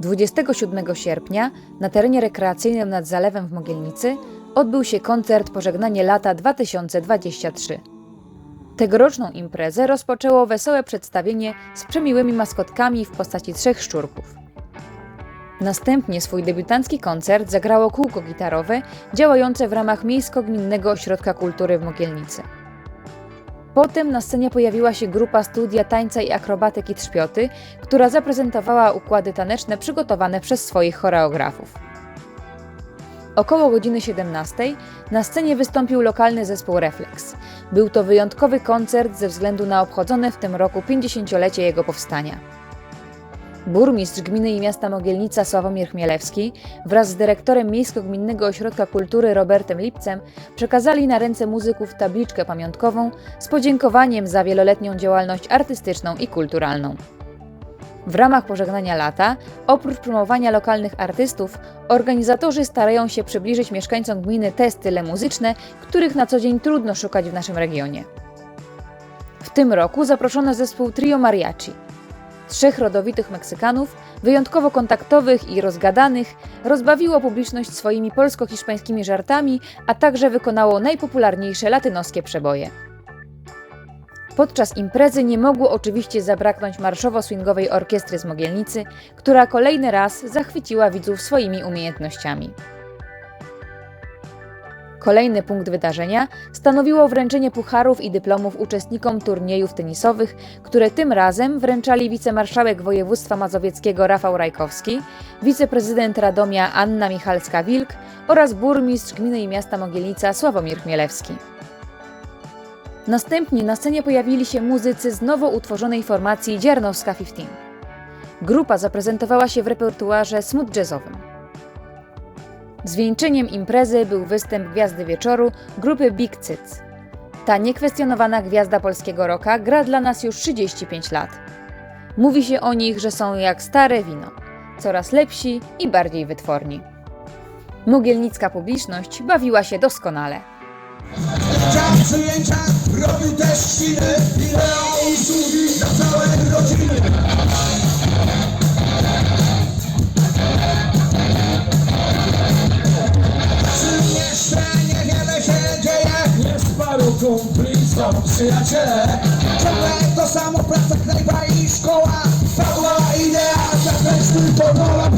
27 sierpnia na terenie rekreacyjnym nad Zalewem w Mogielnicy odbył się koncert Pożegnanie lata 2023. Tegoroczną imprezę rozpoczęło wesołe przedstawienie z przemiłymi maskotkami w postaci trzech szczurków. Następnie swój debiutancki koncert zagrało kółko gitarowe działające w ramach Miejsko-Gminnego Ośrodka Kultury w Mogielnicy. Potem na scenie pojawiła się grupa studia tańca i akrobatyki Trzpioty, która zaprezentowała układy taneczne przygotowane przez swoich choreografów. Około godziny 17 na scenie wystąpił lokalny zespół Reflex. Był to wyjątkowy koncert ze względu na obchodzone w tym roku 50-lecie jego powstania. Burmistrz gminy i miasta Mogielnica Sławomir Chmielewski wraz z dyrektorem Miejsko-Gminnego Ośrodka Kultury Robertem Lipcem przekazali na ręce muzyków tabliczkę pamiątkową z podziękowaniem za wieloletnią działalność artystyczną i kulturalną. W ramach pożegnania lata, oprócz promowania lokalnych artystów, organizatorzy starają się przybliżyć mieszkańcom gminy te style muzyczne, których na co dzień trudno szukać w naszym regionie. W tym roku zaproszono zespół Trio Mariachi. Trzech rodowitych Meksykanów, wyjątkowo kontaktowych i rozgadanych, rozbawiło publiczność swoimi polsko-hiszpańskimi żartami, a także wykonało najpopularniejsze latynoskie przeboje. Podczas imprezy nie mogło oczywiście zabraknąć marszowo-swingowej orkiestry z Mogielnicy, która kolejny raz zachwyciła widzów swoimi umiejętnościami. Kolejny punkt wydarzenia stanowiło wręczenie pucharów i dyplomów uczestnikom turniejów tenisowych, które tym razem wręczali wicemarszałek województwa mazowieckiego Rafał Rajkowski, wiceprezydent Radomia Anna Michalska-Wilk oraz burmistrz gminy i miasta Mogielnica Sławomir Chmielewski. Następnie na scenie pojawili się muzycy z nowo utworzonej formacji Dziarnowska 15. Grupa zaprezentowała się w repertuarze smooth jazzowym. Zwieńczeniem imprezy był występ Gwiazdy Wieczoru grupy Big Cyc. Ta niekwestionowana gwiazda polskiego rocka gra dla nas już 35 lat. Mówi się o nich, że są jak stare wino, coraz lepsi i bardziej wytworni. Mogielnicka publiczność bawiła się doskonale. Chciał przyjęcia, robił też chwilę Idea usługi dla całej Kumpli, są przyjaciele. Ciągle to samo praca, knajpa i szkoła. Padła idea, tylko rola